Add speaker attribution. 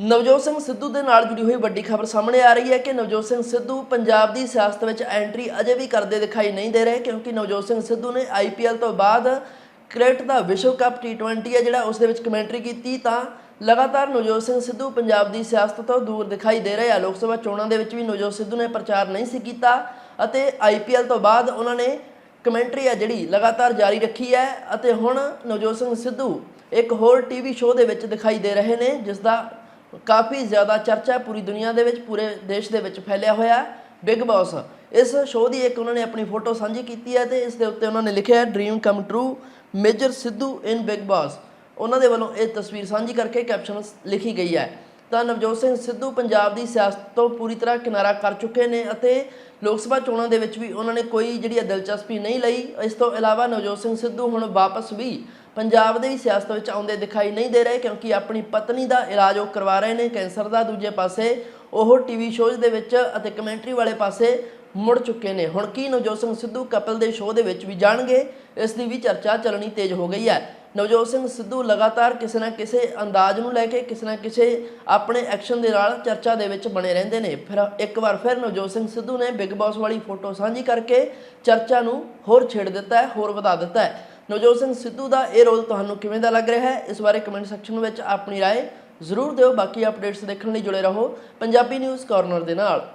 Speaker 1: ਨਵਜੋਤ ਸਿੰਘ ਸਿੱਧੂ ਦੇ ਨਾਲ ਜੁੜੀ ਹੋਈ ਵੱਡੀ ਖਬਰ ਸਾਹਮਣੇ ਆ ਰਹੀ ਹੈ ਕਿ ਨਵਜੋਤ ਸਿੰਘ ਸਿੱਧੂ ਪੰਜਾਬ ਦੀ ਸਿਆਸਤ ਵਿੱਚ ਐਂਟਰੀ ਅਜੇ ਵੀ ਕਰਦੇ ਦਿਖਾਈ ਨਹੀਂ ਦੇ ਰਹੇ ਕਿਉਂਕਿ ਨਵਜੋਤ ਸਿੰਘ ਸਿੱਧੂ ਨੇ ਆਈਪੀਐਲ ਤੋਂ ਬਾਅਦ ਕ੍ਰਿਕਟ ਦਾ ਵਿਸ਼ਵ ਕੱਪ ਟੀ20 ਹੈ ਜਿਹੜਾ ਉਸ ਦੇ ਵਿੱਚ ਕਮੈਂਟਰੀ ਕੀਤੀ ਤਾਂ ਲਗਾਤਾਰ ਨਵਜੋਤ ਸਿੰਘ ਸਿੱਧੂ ਪੰਜਾਬ ਦੀ ਸਿਆਸਤ ਤੋਂ ਦੂਰ ਦਿਖਾਈ ਦੇ ਰਹੇ ਆ। ਲੋਕ ਸਭਾ ਚੋਣਾਂ ਦੇ ਵਿੱਚ ਵੀ ਨਵਜੋਤ ਸਿੱਧੂ ਨੇ ਪ੍ਰਚਾਰ ਨਹੀਂ ਸੀ ਕੀਤਾ ਅਤੇ ਆਈਪੀਐਲ ਤੋਂ ਬਾਅਦ ਉਹਨਾਂ ਨੇ ਕਮੈਂਟਰੀ ਆ ਜਿਹੜੀ ਲਗਾਤਾਰ ਜਾਰੀ ਰੱਖੀ ਹੈ ਅਤੇ ਹੁਣ ਨਵਜੋਤ ਸਿੰਘ ਸਿੱਧੂ ਇੱਕ ਹੋਰ ਟੀਵੀ ਸ਼ੋਅ ਦੇ ਵਿੱਚ ਦਿਖਾਈ ਦੇ ਰਹੇ ਨੇ, ਜਿਸ ਦਾ ਕਾਫੀ ਜ਼ਿਆਦਾ ਚਰਚਾ ਪੂਰੀ ਦੁਨੀਆ ਦੇ ਵਿੱਚ, ਪੂਰੇ ਦੇਸ਼ ਦੇ ਵਿੱਚ ਫੈਲਿਆ ਹੋਇਆ ਬਿਗ ਬਾਸ ਇਸ ਸ਼ੋਅ ਦੀ ਇੱਕ ਉਹਨਾਂ ਨੇ ਆਪਣੀ ਫੋਟੋ ਸਾਂਝੀ ਕੀਤੀ ਹੈ ਤੇ ਇਸ ਦੇ ਉੱਤੇ ਉਹਨਾਂ ਨੇ ਲਿਖਿਆ ਹੈ dream come true Major Sidhu in Bigg Boss ਉਹਨਾਂ ਦੇ ਵੱਲੋਂ ਇਹ ਤਸਵੀਰ ਸਾਂਝੀ ਕਰਕੇ ਕੈਪਸ਼ਨ ਲਿਖੀ ਗਈ ਹੈ। ਤਾਂ ਨਵਜੋਤ ਸਿੰਘ ਸਿੱਧੂ ਪੰਜਾਬ ਦੀ ਸਿਆਸਤ ਤੋਂ ਪੂਰੀ ਤਰ੍ਹਾਂ ਕਿਨਾਰਾ ਕਰ ਚੁੱਕੇ ਨੇ ਅਤੇ ਲੋਕ ਸਭਾ ਚੋਣਾਂ ਦੇ ਵਿੱਚ ਵੀ ਉਹਨਾਂ ਨੇ ਕੋਈ ਜਿਹੜੀ ਹੈ ਦਿਲਚਸਪੀ ਨਹੀਂ ਲਈ। ਇਸ ਤੋਂ ਇਲਾਵਾ ਨਵਜੋਤ ਸਿੰਘ ਸਿੱਧੂ ਹੁਣ ਵਾਪਸ ਵੀ ਪੰਜਾਬ ਦੇ ਵੀ ਸਿਆਸਤ ਵਿੱਚ ਆਉਂਦੇ ਦਿਖਾਈ ਨਹੀਂ ਦੇ ਰਹੇ ਕਿਉਂਕਿ ਆਪਣੀ ਪਤਨੀ ਦਾ ਇਲਾਜ ਉਹ ਕਰਵਾ ਰਹੇ ਨੇ, ਕੈਂਸਰ ਦਾ ਦੂਜੇ ਪਾਸੇ ਉਹ ਟੀਵੀ ਸ਼ੋਜ਼ ਦੇ ਵਿੱਚ ਅਤੇ ਕਮੈਂਟਰੀ ਵਾਲੇ ਪਾਸੇ ਮੁੜ ਚੁੱਕੇ ਨੇ। ਹੁਣ ਕੀ ਨਵਜੋਤ ਸਿੰਘ ਸਿੱਧੂ ਕਪਲ ਦੇ ਸ਼ੋਅ ਦੇ ਵਿੱਚ ਵੀ ਜਾਣਗੇ, ਇਸ ਦੀ ਵੀ ਚਰਚਾ ਚੱਲਣੀ ਤੇਜ਼ ਹੋ ਗਈ ਹੈ। ਨਵਜੋਤ ਸਿੰਘ ਸਿੱਧੂ ਲਗਾਤਾਰ ਕਿਸੇ ਨਾ ਕਿਸੇ ਅੰਦਾਜ਼ ਨੂੰ ਲੈ ਕੇ, ਕਿਸੇ ਨਾ ਕਿਸੇ ਆਪਣੇ ਐਕਸ਼ਨ ਦੇ ਨਾਲ ਚਰਚਾ ਦੇ ਵਿੱਚ ਬਣੇ ਰਹਿੰਦੇ ਨੇ। ਫਿਰ ਇੱਕ ਵਾਰ ਫਿਰ ਨਵਜੋਤ ਸਿੰਘ ਸਿੱਧੂ ਨੇ ਬਿਗ ਬਾਸ ਵਾਲੀ ਫੋਟੋ ਸਾਂਝੀ ਕਰਕੇ ਚਰਚਾ ਨੂੰ ਹੋਰ ਛੇੜ ਦਿੱਤਾ ਹੈ, ਹੋਰ ਵਧਾ ਦਿੱਤਾ ਹੈ। ਨਵਜੋਤ ਸਿੰਘ ਸਿੱਧੂ ਦਾ ਇਹ ਰੋਲ ਤੁਹਾਨੂੰ ਕਿਵੇਂ ਦਾ ਲੱਗ ਰਿਹਾ ਹੈ ਇਸ ਬਾਰੇ ਕਮੈਂਟ ਸੈਕਸ਼ਨ ਵਿੱਚ ਆਪਣੀ رائے ਜ਼ਰੂਰ ਦਿਓ ਬਾਕੀ ਅਪਡੇਟਸ ਦੇਖਣ ਲਈ ਜੁੜੇ ਰਹੋ ਪੰਜਾਬੀ ਨਿਊਜ਼ ਕਾਰਨਰ ਦੇ ਨਾਲ